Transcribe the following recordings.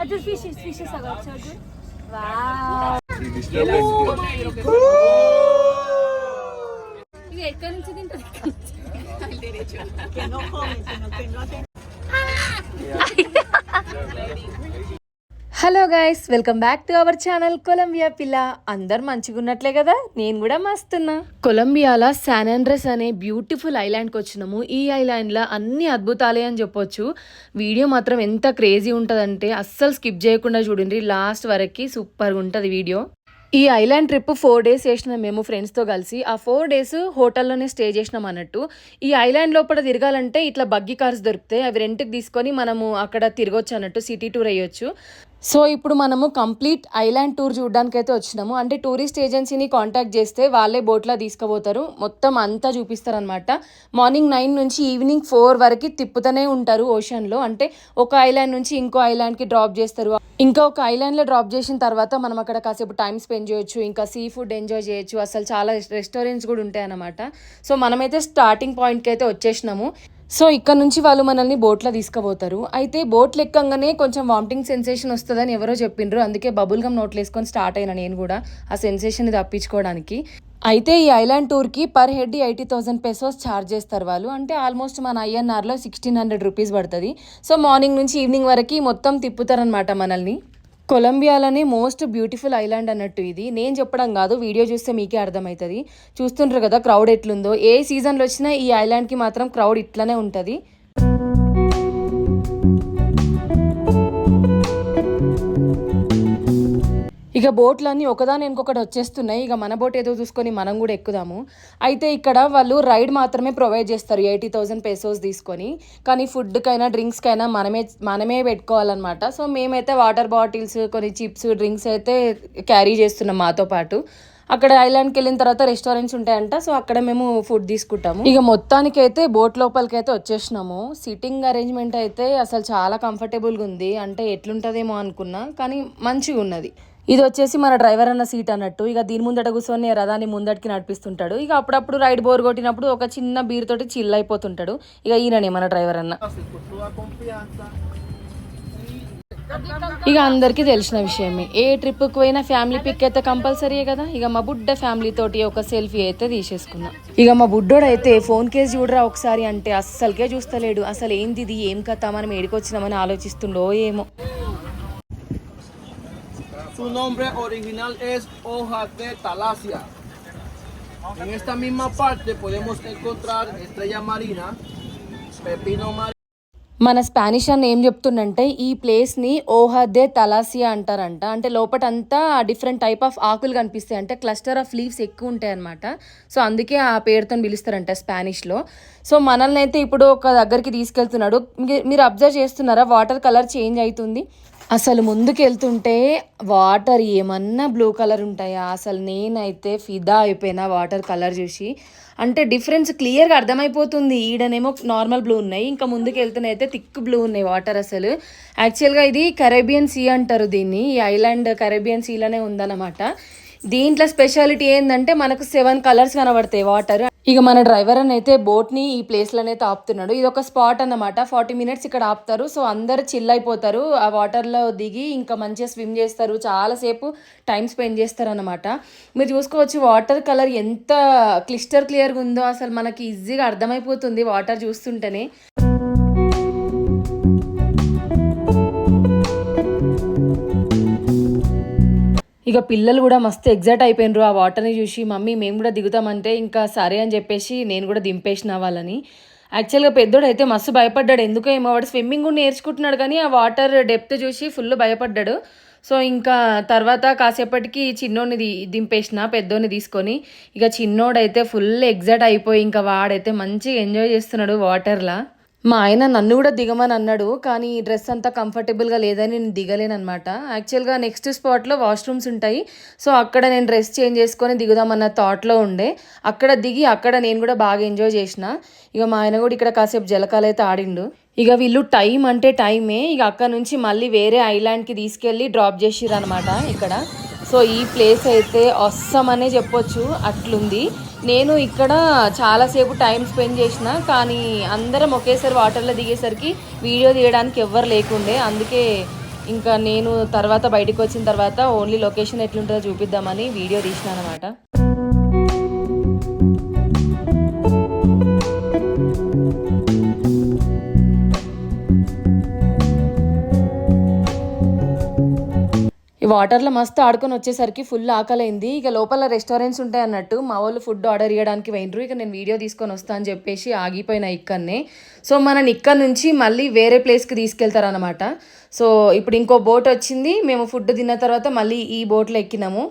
ಅದು fishes fishes ಆಗೋದು ಅದು ವಾವ್ ಇದು ಎಕ್ಕ ನಿಂತಿದ್ದಂತ ಕೆನೋ comment ಕೆನೋ hello guys welcome back to our channel Colombia పిల్ల. అందరు మంచిగా ఉన్నట్లే కదా? నేను కూడా మస్తున్నా. కొలంబియాలో శాన్ ఆండ్రెస్ అనే బ్యూటిఫుల్ ఐలాండ్కి వచ్చినాము. ఈ ఐలాండ్లో అన్ని అద్భుతాలే అని చెప్పొచ్చు. వీడియో మాత్రం ఎంత క్రేజీ ఉంటుందంటే అస్సలు స్కిప్ చేయకుండా చూడండి. లాస్ట్ వరకు సూపర్గా ఉంటుంది వీడియో. ఈ ఐలాండ్ ట్రిప్ ఫోర్ డేస్ చేసిన మేము ఫ్రెండ్స్తో కలిసి ఆ ఫోర్ డేస్ హోటల్లోనే స్టే చేసినాం అన్నట్టు. ఈ ఐలాండ్ లోపల తిరగాలంటే ఇట్లా బగ్గీ కార్స్ దొరుకుతాయి. అవి రెంట్కి తీసుకొని మనము అక్కడ తిరగొచ్చు అన్నట్టు సిటీ టూర్ అయ్యొచ్చు. సో ఇప్పుడు మనము కంప్లీట్ ఐలాండ్ టూర్ చూడడానికి అయితే వచ్చినాము. అంటే టూరిస్ట్ ఏజెన్సీని కాంటాక్ట్ చేస్తే వాళ్ళే బోట్లో తీసుకుపోతారు. మొత్తం అంతా చూపిస్తారు అనమాట మార్నింగ్ నైన్ నుంచి ఈవినింగ్ ఫోర్ వరకు తిప్పుతూనే ఉంటారు ఓషన్లో. అంటే ఒక ఐలాండ్ నుంచి ఇంకో ఐలాండ్కి డ్రాప్ చేస్తారు. ఇంకా ఒక ఐలాండ్లో డ్రాప్ చేసిన తర్వాత మనం అక్కడ కాసేపు టైం స్పెండ్ చేయొచ్చు. ఇంకా సీ ఫుడ్ ఎంజాయ్ చేయొచ్చు. అసలు చాలా రెస్టారెంట్స్ కూడా ఉంటాయి అనమాట సో మనమైతే స్టార్టింగ్ పాయింట్కి అయితే వచ్చేసినాము. సో ఇక్కడ నుంచి వాళ్ళు మనల్ని బోట్లో తీసుకుపోతారు. అయితే బోట్లు ఎక్కంగానే కొంచెం వామిటింగ్ సెన్సేషన్ వస్తుందని ఎవరో చెప్పిండ్రు. అందుకే బబుల్ గమ్ నోట్లు వేసుకొని స్టార్ట్ అయినా నేను కూడా ఆ సెన్సేషన్ తప్పించుకోవడానికి. అయితే ఈ ఐలాండ్ టూర్కి per head eighty thousand pesos charge చేస్తారు వాళ్ళు. అంటే ఆల్మోస్ట్ మన ఐఎన్ఆర్లో సిక్స్టీన్ హండ్రెడ్ రూపీస్ పడుతుంది. సో మార్నింగ్ నుంచి ఈవినింగ్ వరకు మొత్తం తిప్పుతారనమాట మనల్ని. కొలంబియాలోనే మోస్ట్ బ్యూటిఫుల్ ఐలాండ్ అన్నట్టు ఇది. నేను చెప్పడం కాదు వీడియో చూస్తే మీకే అర్థమవుతుంది చూస్తుంటారు కదా క్రౌడ్ ఎట్లుందో. ఏ సీజన్లో వచ్చినా ఈ ఐలాండ్కి మాత్రం క్రౌడ్ ఇట్లనే ఉంటుంది. ఇక బోట్లన్నీ ఒకదాని ఇంకొకటి వచ్చేస్తున్నాయి. ఇక మన బోట్ ఏదో చూసుకొని మనం కూడా ఎక్కుదాము. అయితే ఇక్కడ వాళ్ళు రైడ్ మాత్రమే ప్రొవైడ్ చేస్తారు ఎయిటీ థౌసండ్ పెసోస్ తీసుకొని. కానీ ఫుడ్కైనా డ్రింక్స్కైనా మనమే మనమే పెట్టుకోవాలన్నమాట. సో మేమైతే వాటర్ బాటిల్స్ కొన్ని చిప్స్ డ్రింక్స్ అయితే క్యారీ చేస్తున్నాం మాతో పాటు. అక్కడ ఐలాండ్కి వెళ్ళిన తర్వాత రెస్టారెంట్స్ ఉంటాయంట. సో అక్కడ మేము ఫుడ్ తీసుకుంటాము. ఇక మొత్తానికి అయితే బోట్ లోపలికి అయితే వచ్చేసినాము. సిట్టింగ్ అరేంజ్మెంట్ అయితే అసలు చాలా కంఫర్టబుల్గా ఉంది. అంటే ఎట్లుంటుందేమో అనుకున్నా. కానీ మంచిగా ఉన్నది ఇది వచ్చేసి మన డ్రైవర్ అన్న సీట్ అన్నట్టు. ఇక దీని ముందట కూర్చొని రథాన్ని ముందటికి నడిపిస్తుంటాడు. ఇక అప్పుడప్పుడు రైడ్ బోర్ కొట్టినప్పుడు ఒక చిన్న బీర్ తోటి చిల్ అయిపోతుంటాడు. ఇక ఈయననే మన డ్రైవర్ అన్న. ఇక అందరికీ తెలిసిన విషయమే. ఏ ట్రిప్కి పోయినా ఫ్యామిలీ పిక్ అయితే కంపల్సరీయే కదా? ఇక మా బుడ్డ ఫ్యామిలీ తోటి ఒక సెల్ఫీ అయితే తీసేసుకున్నా. ఇక మా బుడ్డోడు అయితే ఫోన్ కేసు చూడరా ఒకసారి అంటే అస్సలకే చూస్తలేడు. అసలు ఏంది ఇది? ఏం కథ? మనం ఏడికొచ్చినామని ఆలోచిస్తుండో ఏమో. Su nombre original es hoja de talasia. En esta misma parte podemos encontrar estrella marina, pepino marino. మన స్పానిష్ అని ఏం చెప్తుండంటే ఈ ప్లేస్ని ఓహదే తలాసియా అంటారంట. అంటే లోపటంతా డిఫరెంట్ టైప్ ఆఫ్ ఆకులు కనిపిస్తాయి. అంటే క్లస్టర్ ఆఫ్ లీవ్స్ ఎక్కువ ఉంటాయి అనమాట సో అందుకే ఆ పేరుతో పిలుస్తారంట స్పానిష్లో సో మనల్ని అయితే ఇప్పుడు ఒక దగ్గరికి తీసుకెళ్తున్నాడు. మీరు అబ్జర్వ్ చేస్తున్నారా? వాటర్ కలర్ చేంజ్ అవుతుంది. అసలు ముందుకెళ్తుంటే వాటర్ ఏమన్నా బ్లూ కలర్ ఉంటాయా? అసలు నేనైతే ఫిదా అయిపోయినా వాటర్ కలర్ చూసి. అంటే డిఫరెన్స్ క్లియర్గా అర్థమైపోతుంది. ఈడనేమో నార్మల్ బ్లూ ఉన్నాయి. ఇంకా ముందుకు వెళ్తున్నాయి అయితే థిక్ బ్లూ ఉన్నాయి వాటర్ అసలు. యాక్చువల్గా ఇది కరేబియన్ సీ అంటారు దీన్ని. ఈ ఐలాండ్ కరేబియన్ సీలోనే ఉందన్నమాట. దీంట్లో స్పెషాలిటీ ఏంటంటే మనకు సెవెన్ కలర్స్ కనబడతాయి వాటర్. ఇక మన డ్రైవర్ అని అయితే బోట్ని ఈ ప్లేస్లోనైతే ఆపుతున్నాడు ఇది ఒక స్పాట్ అన్నమాట. ఫార్టీ మినిట్స్ ఇక్కడ ఆపుతారు. సో అందరు చిల్ అయిపోతారు. ఆ వాటర్లో దిగి ఇంకా మంచిగా స్విమ్ చేస్తారు. చాలాసేపు టైం స్పెండ్ చేస్తారు అనమాట మీరు చూసుకోవచ్చు వాటర్ కలర్ ఎంత క్లిస్టర్ క్లియర్గా ఉందో అసలు మనకి ఈజీగా అర్థమైపోతుంది వాటర్ చూస్తుంటేనే. ఇక పిల్లలు కూడా మస్తు ఎగ్జైట్ అయిపోయినరు. ఆ వాటర్ని చూసి మమ్మీ మేము కూడా దిగుతామంటే ఇంకా సరే అని చెప్పేసి నేను కూడా దింపేసిన వాళ్ళని. యాక్చువల్గా పెద్దోడు అయితే మస్తు భయపడ్డాడు. ఎందుకో ఏమో వాడు స్విమ్మింగ్ కూడా నేర్చుకుంటున్నాడు కానీ ఆ వాటర్ డెప్త్ చూసి ఫుల్ భయపడ్డాడు. సో ఇంకా తర్వాత కాసేపటికి చిన్నోడిని ది దింపేసిన పెద్దోడిని తీసుకొని. ఇక చిన్నోడైతే ఫుల్ ఎగ్జైట్ అయిపోయి ఇంకా వాడైతే మంచిగా ఎంజాయ్ చేస్తున్నాడు వాటర్లా మా ఆయన నన్ను కూడా దిగమని అన్నాడు కానీ ఈ డ్రెస్ అంతా కంఫర్టబుల్గా లేదని నేను దిగలేనమాట యాక్చువల్గా నెక్స్ట్ స్పాట్లో వాష్రూమ్స్ ఉంటాయి సో అక్కడ నేను డ్రెస్ చేంజ్ చేసుకొని దిగుదామన్న థాట్లో ఉండే. అక్కడ దిగి అక్కడ నేను కూడా బాగా ఎంజాయ్ చేసిన. ఇక మా ఆయన కూడా ఇక్కడ కాసేపు జలకాలు అయితే ఆడిండు. ఇక వీళ్ళు టైం అంటే టైమే ఇక అక్కడ నుంచి మళ్ళీ వేరే ఐలాండ్కి తీసుకెళ్ళి డ్రాప్ చేసిర్రు అనమాట ఇక్కడ. సో ఈ ప్లేస్ అయితే అస్సమనే చెప్పొచ్చు అట్లుంది. నేను ఇక్కడ చాలాసేపు టైం స్పెండ్ చేసిన కానీ అందరం ఒకేసారి వాటర్లో దిగేసరికి వీడియో తీయడానికి ఎవ్వరు లేకుండే. అందుకే ఇంకా నేను తర్వాత బయటికి వచ్చిన తర్వాత ఓన్లీ లొకేషన్ ఎట్లుంటుందో చూపిద్దామని వీడియో తీసిన అనమాట వాటర్లో మస్తు ఆడుకొని వచ్చేసరికి ఫుల్ ఆకలైంది. ఇక లోపల రెస్టారెంట్స్ ఉంటాయి అన్నట్టు మా వాళ్ళు ఫుడ్ ఆర్డర్ ఇవ్వడానికి పోయినరు ఇక నేను వీడియో తీసుకొని వస్తా అని చెప్పేసి ఆగిపోయిన ఇక్కడనే. సో మనని ఇక్కడ నుంచి మళ్ళీ వేరే ప్లేస్కి తీసుకెళ్తారనమాట సో ఇప్పుడు ఇంకో బోట్ వచ్చింది. మేము ఫుడ్ తిన్న తర్వాత మళ్ళీ ఈ బోట్లో ఎక్కినాము.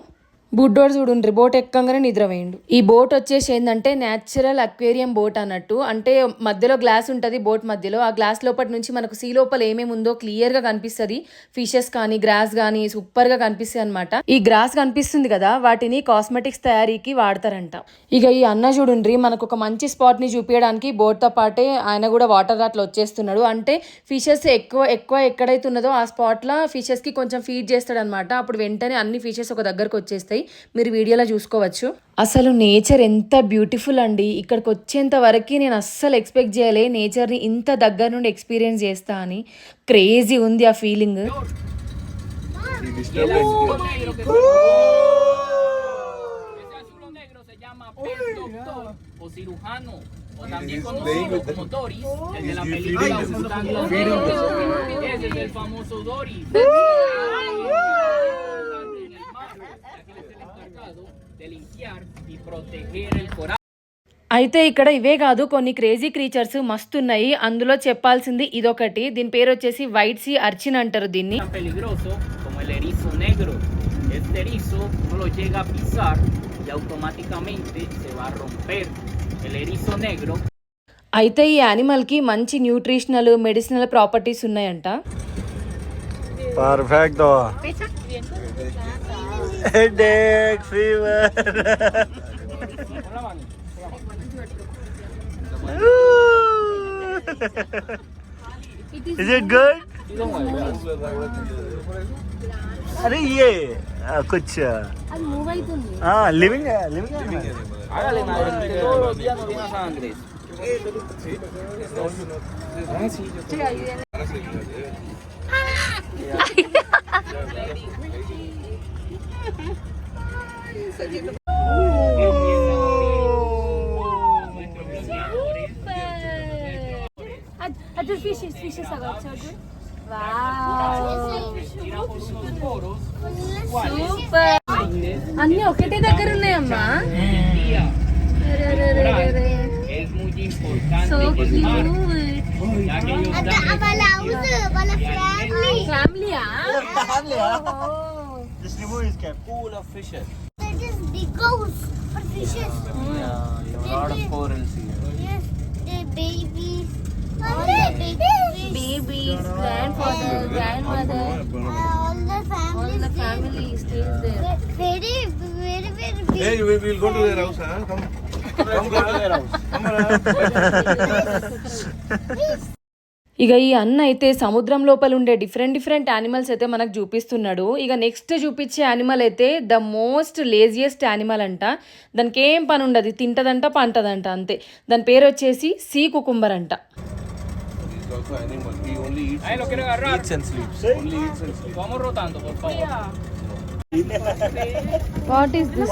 బుడ్డోడు చూడుండ్రి బోట్ ఎక్కంగానే నిద్ర వేయండు ఈ బోట్ వచ్చేసి ఏంటంటే న్యాచురల్ అక్వేరియం బోట్ అన్నట్టు. అంటే మధ్యలో గ్లాస్ ఉంటుంది బోట్ మధ్యలో. ఆ గ్లాస్ లోపటి నుంచి మనకు సీ లోపల ఏమేమి ఉందో క్లియర్గా కనిపిస్తుంది. ఫిషెస్ కానీ గ్రాస్ కానీ సూపర్గా కనిపిస్తాయి అనమాట ఈ గ్రాస్ కనిపిస్తుంది కదా వాటిని కాస్మెటిక్స్ తయారీకి వాడతారంట. ఇక ఈ అన్న చూడుండ్రి మనకు ఒక మంచి స్పాట్ని చూపించడానికి బోట్తో పాటే ఆయన కూడా వాటర్ అట్లా వచ్చేస్తున్నాడు. అంటే ఫిషెస్ ఎక్కువ ఎక్కువ ఎక్కడైతే ఉన్నదో ఆ స్పాట్ ఫిషెస్కి ఫిషెస్కి కొంచెం ఫీడ్ చేస్తాడనమాట అప్పుడు వెంటనే అన్ని ఫిషెస్ ఒక దగ్గరకు వచ్చేస్తాయి. మీరు వీడియోలో చూసుకోవచ్చు. అసలు నేచర్ ఎంత బ్యూటిఫుల్ అండి. ఇక్కడికి వచ్చేంత వరకు నేను అస్సలు ఎక్స్పెక్ట్ చేయలే నేచర్ని ఇంత దగ్గర నుండి ఎక్స్పీరియన్స్ చేస్తా అని. క్రేజీ ఉంది ఆ ఫీలింగ్. అయితే ఇక్కడ ఇవే కాదు కొన్ని క్రేజీ క్రీచర్స్ మస్తున్నాయి. అందులో చెప్పాల్సింది ఇదొకటి. దీని పేరు వచ్చేసి వైట్ సీ అర్చిన్ అంటారు దీన్ని. అయితే ఈ యానిమల్కి మంచి nutritional medicinal properties ఉన్నాయంటెక్ట్ headache fever is it good अरे ये आ, कुछ हाँ लिविंग है लिविंग है ఫిషెస్ ఫిషెస్ అవ్వ చూడు వావ్ సూపర్ అన్ని ఒకటే దగ్గర ఉన్నాయమ్మా Día అరే, అరే, అరే, అరే, అరే. es muy importante So en el mar, cute. ya que ellos dan ఫ్యామిలీయా Just remove his cap. full of fishes. That is big goes for fishes. Yeah, you have a lot of corals here. Yes, the babies. All the babies. Babies, grandfather, grandmother, All the all the family stays there. Very, very, very big. Hey, we will go to their house, huh? Come. Come go to their house. Come on. ఇక ఈ అన్న అయితే సముద్రం లోపల ఉండే different different animals అయితే మనకు చూపిస్తున్నాడు ఇక నెక్స్ట్ చూపించే యానిమల్ అయితే ద మోస్ట్ లేజియెస్ట్ యానిమల్ అంట దానికి ఏం పని ఉండదు తింటదంట పంటదంట అంతే దాని పేరు వచ్చేసి సీ కుకుంబర్ అంట He's also animal. He only eats. Ahí lo quiere agarrar. Eats and sleeps. Only eats and sleeps. Vamos rotando, por favor. What is this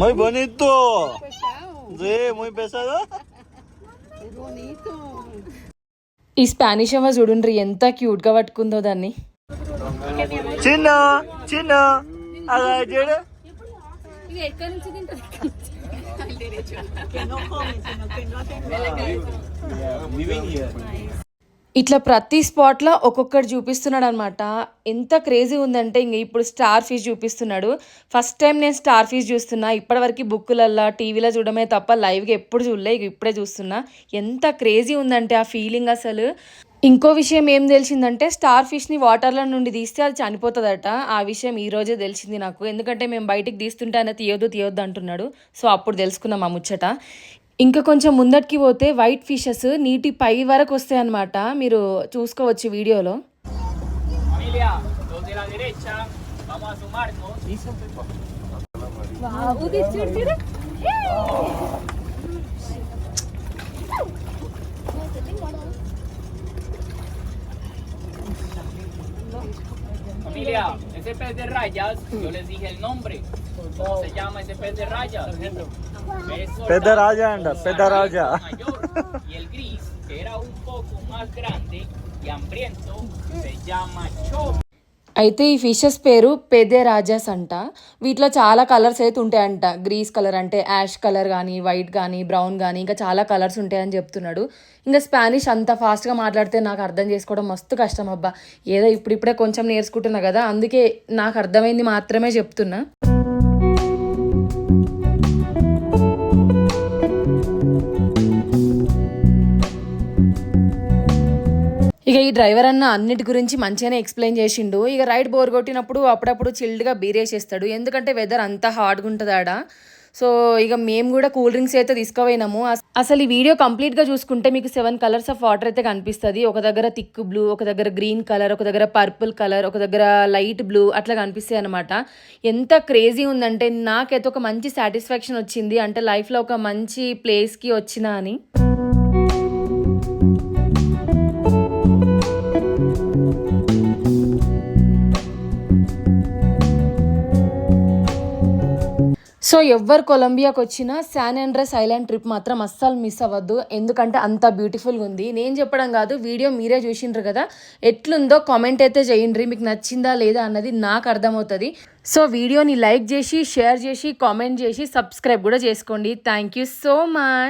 Muy bonito. ఈ స్పానిష్ అమ్మ చూడండి ఎంత క్యూట్గా పట్టుకుందో దాన్ని. చిన్న చిన్న. ఇట్లా ప్రతి స్పాట్లో ఒక్కొక్కటి చూపిస్తున్నాడు అనమాట ఎంత క్రేజీ ఉందంటే ఇంక ఇప్పుడు స్టార్ ఫిష్ చూపిస్తున్నాడు. ఫస్ట్ టైం నేను స్టార్ ఫిష్ చూస్తున్నా. ఇప్పటివరకు బుక్కులల్లో టీవీలో చూడమే తప్ప లైవ్గా ఎప్పుడు చూడలే ఇక ఇప్పుడే చూస్తున్నా. ఎంత క్రేజీ ఉందంటే ఆ ఫీలింగ్ అసలు. ఇంకో విషయం ఏం తెలిసిందంటే స్టార్ ఫిష్ని వాటర్లో నుండి తీస్తే అది చనిపోతుందట. ఆ విషయం ఈ రోజే తెలిసింది నాకు. ఎందుకంటే మేము బయటికి తీస్తుంటే ఆయన తీయొద్దు తీయొద్దు అంటున్నాడు. సో అప్పుడు తెలుసుకున్నాం ఆ ముచ్చట. ఇంకా కొంచెం ముందటికి పోతే వైట్ ఫిషెస్ నీటి పై వరకు వస్తాయి అన్నమాట మీరు చూసుకోవచ్చు వీడియోలో Familia, los de la derecha, vamos a sumarnos. Wow, ఇది చూడు చూడు Familia, ese pez de rayas, yo les dije el nombre. ¿Cómo se llama ese pez de rayas? De raya, anda, raya. mayor. Y el gris, que era un poco más grande y hambriento, se llama. అయితే ఈ fishes పేరు పెదే రాజాస్ అంట వీటిలో చాలా colours అయితే ఉంటాయంట grace colour అంటే ash colour కానీ వైట్ కానీ బ్రౌన్ కానీ ఇంకా చాలా కలర్స్ ఉంటాయని చెప్తున్నాడు ఇంకా స్పానిష్ అంత ఫాస్ట్గా మాట్లాడితే నాకు అర్థం చేసుకోవడం మస్తు కష్టం అబ్బా ఏదో ఇప్పుడిప్పుడే కొంచెం నేర్చుకుంటున్నా కదా అందుకే నాకు అర్థమైంది మాత్రమే చెప్తున్నా ఇక ఈ డ్రైవర్ అన్న అన్నిటి గురించి మంచిగానే ఎక్స్ప్లెయిన్ చేసిండు. ఇక రైడ్ బోర్ కొట్టినప్పుడు అప్పుడప్పుడు చిల్డ్గా బీరేసేస్తాడు ఎందుకంటే వెదర్ అంతా హార్డ్గా ఉంటుంది ఆడ. సో ఇక మేము కూడా కూల్ డ్రింక్స్ అయితే తీసుకుపోయినాము. అసలు ఈ వీడియో కంప్లీట్గా చూసుకుంటే మీకు సెవెన్ కలర్స్ ఆఫ్ వాటర్ అయితే కనిపిస్తుంది. ఒక దగ్గర థిక్ బ్లూ ఒక దగ్గర గ్రీన్ కలర్ ఒక దగ్గర పర్పుల్ కలర్ ఒక దగ్గర లైట్ బ్లూ అట్లా కనిపిస్తాయి అనమాట ఎంత క్రేజీ ఉందంటే నాకైతే ఒక మంచి సాటిస్ఫాక్షన్ వచ్చింది. అంటే లైఫ్లో ఒక మంచి ప్లేస్కి వచ్చినా అని. సో ఎవ్వరు కొలంబియాకి వచ్చినా శాన్ ఆండ్రెస్ ఐలాండ్ ట్రిప్ మాత్రం అస్సలు మిస్ అవ్వద్దు. ఎందుకంటే అంత బ్యూటిఫుల్గా ఉంది. నేను చెప్పడం కాదు వీడియో మీరే చూసిండ్రు కదా. ఎట్లుందో కామెంట్ అయితే చేయండి. మీకు నచ్చిందా లేదా అన్నది నాకు అర్థమవుతుంది. సో వీడియోని లైక్ చేసి షేర్ చేసి కామెంట్ చేసి సబ్స్క్రైబ్ కూడా చేసుకోండి. Thank you so much